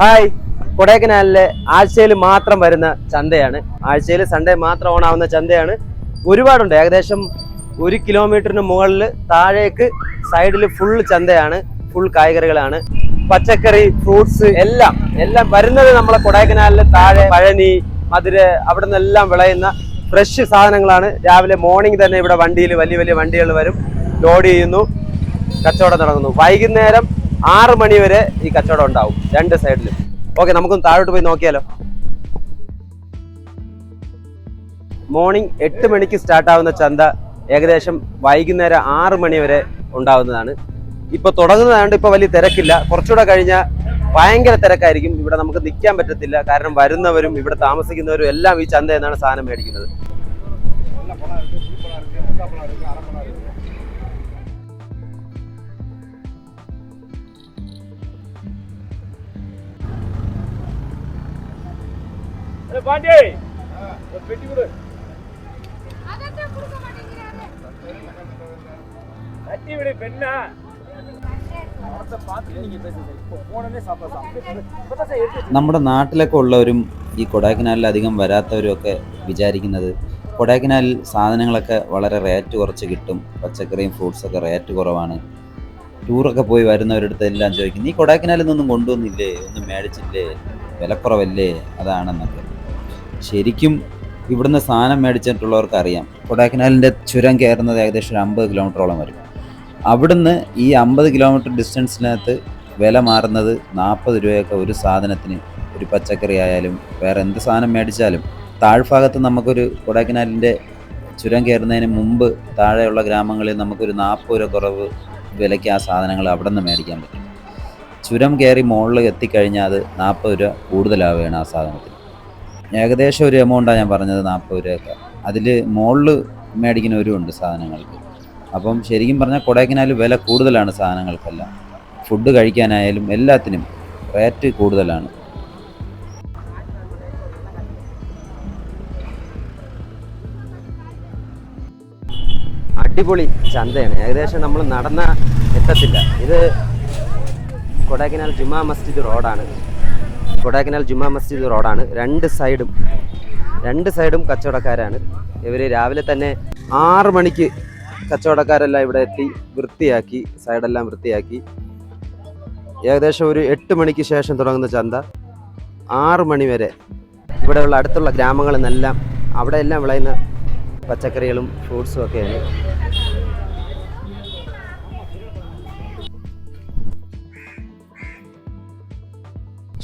Hi. കൊടൈക്കനാലിലെ ആഴ്ചയിൽ മാത്രം വരുന്ന ചന്തയാണ്. ആഴ്ചയിൽ സൺഡേ മാത്രം ഓണാവുന്ന ചന്തയാണ്. ഒരുപാടുണ്ട്. ഏകദേശം ഒരു കിലോമീറ്ററിന് മുകളിൽ താഴേക്ക് സൈഡിൽ ഫുൾ ചന്തയാണ്. ഫുൾ കായ്കറികളാണ്. പച്ചക്കറി ഫ്രൂട്ട്സ് എല്ലാം എല്ലാം വരുന്നത് നമ്മളെ കൊടൈക്കനാലിലെ താഴെ പഴനി മധുര അവിടെ നിന്നെല്ലാം വിളയുന്ന ഫ്രഷ് സാധനങ്ങളാണ്. രാവിലെ മോർണിംഗ് തന്നെ ഇവിടെ വണ്ടിയിൽ വലിയ വലിയ വണ്ടികൾ വരും. ലോഡ് ചെയ്യുന്നു. കച്ചവടം നടക്കുന്നു. വൈകുന്നേരം ആറ് മണി വരെ ഈ കച്ചവടം ഉണ്ടാവും രണ്ട് സൈഡിലും ഓക്കെ നമുക്കൊന്ന് താഴോട്ട് പോയി നോക്കിയാലോ? മോർണിംഗ് എട്ട് മണിക്ക് സ്റ്റാർട്ട് ആവുന്ന ചന്ത ഏകദേശം വൈകുന്നേരം ആറ് മണി വരെ ഉണ്ടാവുന്നതാണ്. ഇപ്പൊ തുടങ്ങുന്നതാണ്ട് ഇപ്പൊ വലിയ തിരക്കില്ല. കുറച്ചുകൂടെ കഴിഞ്ഞാൽ ഭയങ്കര തിരക്കായിരിക്കും. ഇവിടെ നമുക്ക് നിൽക്കാൻ പറ്റത്തില്ല. കാരണം വരുന്നവരും ഇവിടെ താമസിക്കുന്നവരും എല്ലാം ഈ ചന്തയിൽ നിന്നാണ് സാധനം മേടിക്കുന്നത്. பாண்டி ஒரு பெட்டி கொடு அதான் கொடுக்க மாட்டேங்கிறாரு தட்டி விடு பெண்ணா பார்த்துட்டு நீங்க பேசுங்க இப்போ போனே சாப்பிடலாம் இப்பதான் சார் எடுத்து നമ്മുടെ നാട്ടിലൊക്കെ ഉള്ളവരും ഈ കൊടൈക്കനാലിൽ അധികം വരാത്തവരും ഒക്കെ വിചാരിക്കുന്നത് കൊടൈക്കനാലിൽ സാധനങ്ങളൊക്കെ വളരെ റേറ്റ് കുറച്ച് കിട്ടും പച്ചക്കറിയും ഫ്രൂട്ട്സൊക്കെ റേറ്റ് കുറവാണ് ടൂറൊക്കെ പോയി വരുന്നവരടുത്ത് എല്ലാം ചോദിക്കും നീ കൊടൈക്കനാലിൽ നിന്നൊന്നും കൊണ്ടുവന്നില്ലേ ഒന്നും മേടിച്ചില്ലേ വിലക്കുറവല്ലേ അതാണെന്നൊക്കെ ശരിക്കും ഇവിടുന്ന് സാധനം മേടിച്ചിട്ടുള്ളവർക്ക് അറിയാം കൊടൈക്കനാലിന്റെ ചുരം കയറുന്നത് ഏകദേശം ഒരു അമ്പത് കിലോമീറ്ററോളം വരും. അവിടുന്ന് ഈ അമ്പത് കിലോമീറ്റർ ഡിസ്റ്റൻസിനകത്ത് വില മാറുന്നത് നാൽപ്പത് രൂപയൊക്കെ ഒരു സാധനത്തിന് ഒരു പച്ചക്കറി ആയാലും വേറെ എന്ത് സാധനം മേടിച്ചാലും. താഴ്ഭാഗത്ത് നമുക്കൊരു കൊടൈക്കനാലിന്റെ ചുരം കയറുന്നതിന് മുമ്പ് താഴെയുള്ള ഗ്രാമങ്ങളിൽ നമുക്കൊരു നാൽപ്പത് രൂപ കുറവ് വിലയ്ക്ക് ആ സാധനങ്ങൾ അവിടെ നിന്ന് മേടിക്കാൻ പറ്റും. ചുരം കയറി മുകളിൽ എത്തിക്കഴിഞ്ഞാൽ അത് നാൽപ്പത് രൂപ കൂടുതലാവുകയാണ് ആ സാധനത്തിന്. ഏകദേശം ഒരു എമൗണ്ടാണ് ഞാൻ പറഞ്ഞത് നാൽപ്പത് രൂപയൊക്കെ. അതിൽ മുകളിൽ മേടിക്കുന്നവരും ഉണ്ട് സാധനങ്ങൾക്ക്. അപ്പം ശരിക്കും പറഞ്ഞാൽ കൊടൈക്കനാൽ വില കൂടുതലാണ് സാധനങ്ങൾക്കെല്ലാം. ഫുഡ് കഴിക്കാനായാലും എല്ലാത്തിനും റേറ്റ് കൂടുതലാണ്. അടിപൊളി ചന്തയാണ്. ഏകദേശം നമ്മൾ നടന്ന എത്തത്തില്ല. ഇത് കൊടൈക്കനാൽ ജുമാ മസ്ജിദ് റോഡാണ്. കൊടൈക്കനാൽ ജുമാ മസ്ജിദ് റോഡാണ്. രണ്ട് സൈഡും രണ്ട് സൈഡും കച്ചവടക്കാരാണ്. ഇവർ രാവിലെ തന്നെ ആറ് മണിക്ക് കച്ചവടക്കാരെല്ലാം ഇവിടെ എത്തി വൃത്തിയാക്കി സൈഡെല്ലാം വൃത്തിയാക്കി. ഏകദേശം ഒരു എട്ട് മണിക്ക് ശേഷം തുടങ്ങുന്ന ചന്ത. ആറ് മണി വരെ ഇവിടെയുള്ള അടുത്തുള്ള ഗ്രാമങ്ങളിൽ നിന്നെല്ലാം അവിടെയെല്ലാം വിളയുന്ന പച്ചക്കറികളും ഫ്രൂട്ട്സും ഒക്കെയാണ്.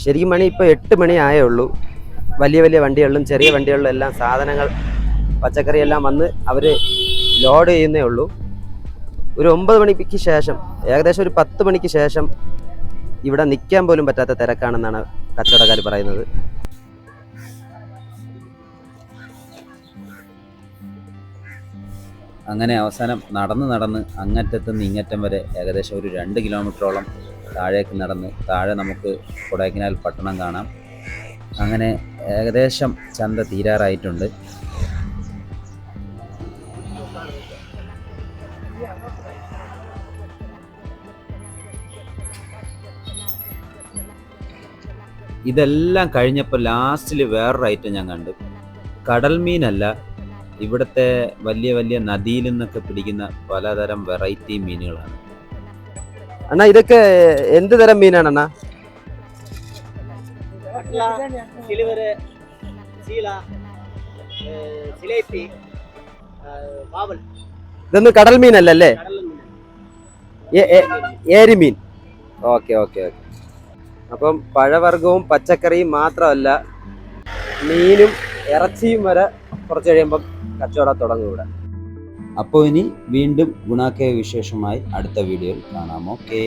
ശരിക്കും മണി ഇപ്പോൾ എട്ട് മണി ആയേ ഉള്ളൂ. വലിയ വലിയ വണ്ടികളിലും ചെറിയ വണ്ടികളിലും എല്ലാം സാധനങ്ങൾ പച്ചക്കറിയെല്ലാം വന്ന് അവർ ലോഡ് ചെയ്യുന്നേ ഉള്ളൂ. ഒരു ഒമ്പത് മണിക്ക് ശേഷം ഏകദേശം ഒരു പത്ത് മണിക്ക് ശേഷം ഇവിടെ നിൽക്കാൻ പോലും പറ്റാത്ത തിരക്കാണെന്നാണ് കച്ചവടക്കാർ പറയുന്നത്. അങ്ങനെ അവസാനം നടന്ന് നടന്ന് അങ്ങറ്റത്ത് നിന്ന് ഇങ്ങറ്റം വരെ ഏകദേശം ഒരു രണ്ട് കിലോമീറ്ററോളം താഴേക്ക് നടന്ന് താഴെ നമുക്ക് കൊടൈക്കനാൽ പട്ടണം കാണാം. അങ്ങനെ ഏകദേശം ചന്ത തീരാറായിട്ടുണ്ട്. ഇതെല്ലാം കഴിഞ്ഞപ്പോൾ ലാസ്റ്റിൽ വേറൊരു ഐറ്റം ഞാൻ കണ്ടു. കടൽ മീനല്ല ഇവിടുത്തെ വലിയ വലിയ നദിയിൽ നിന്നൊക്കെ പിടിക്കുന്ന പലതരം വെറൈറ്റി മീനുകളാണ്. അണ്ണാ ഇതൊക്കെ എന്ത് തരം മീനാണ് അണ്ണാ? ഇതൊന്നും കടൽ മീനല്ലേ ഏരിമീൻ ഓക്കെ ഓക്കെ ഓക്കെ. അപ്പം പഴവർഗവും പച്ചക്കറിയും മാത്രമല്ല മീനും ഇറച്ചിയും വരെ കുറച്ച് കഴിയുമ്പം കച്ചവടം തുടങ്ങും ഇവിടെ. അപ്പോൾ ഇനി വീണ്ടും ഗുണാക്കയ വിശേഷമായി അടുത്ത വീഡിയോയിൽ കാണാം. ഓക്കേ.